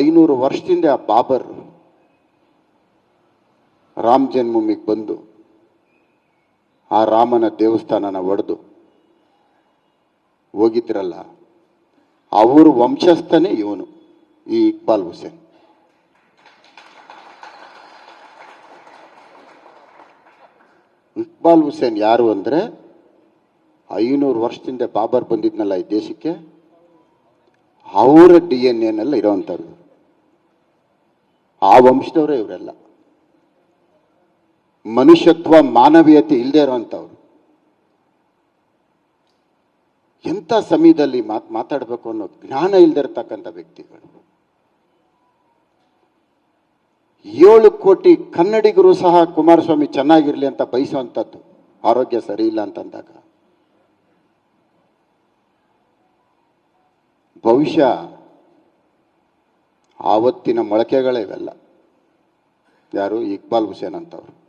ಐನೂರು ವರ್ಷದಿಂದ ಆ ಬಾಬರ್ ರಾಮ ಜನ್ಮಭೂಮಿಗೆ ಬಂದು ಆ ರಾಮನ ದೇವಸ್ಥಾನನ ಒಡೆದು ಹೋಗಿದ್ರಲ್ಲ, ಅವರ ವಂಶಸ್ಥನೇ ಇವನು, ಈ ಇಕ್ಬಾಲ್ ಹುಸೇನ್. ಇಕ್ಬಾಲ್ ಹುಸೇನ್ ಯಾರು ಅಂದರೆ, ಐನೂರು ವರ್ಷದಿಂದ ಬಾಬರ್ ಬಂದಿದ್ನಲ್ಲ ಈ ದೇಶಕ್ಕೆ, ಅವರ ಡಿ ಎನ್ ಎನಲ್ಲಿ ಇರೋವಂಥವ್ರು ಆ ವಂಶದವರೇ ಇವರೆಲ್ಲ. ಮನುಷ್ಯತ್ವ, ಮಾನವೀಯತೆ ಇಲ್ಲದೆ ಇರೋವಂಥವ್ರು. ಎಂಥ ಸಮಯದಲ್ಲಿ ಮಾತ್, ಮಾತಾಡಬೇಕು ಅನ್ನೋ ಜ್ಞಾನ ಇಲ್ಲದೆ ಇರತಕ್ಕಂಥ ವ್ಯಕ್ತಿಗಳು. ಏಳು ಕೋಟಿ ಕನ್ನಡಿಗರು ಸಹ ಕುಮಾರಸ್ವಾಮಿ ಚೆನ್ನಾಗಿರಲಿ ಅಂತ ಬಯಸುವಂಥದ್ದು ಆರೋಗ್ಯ ಸರಿ ಇಲ್ಲ ಅಂತಂದಾಗ. ಬಹುಶಃ ಆವತ್ತಿನ ಮೊಳಕೆಗಳೇ ಇವೆಲ್ಲ. ಯಾರು? ಇಕ್ಬಾಲ್ ಹುಸೇನ್ ಅಂತವ್ರು.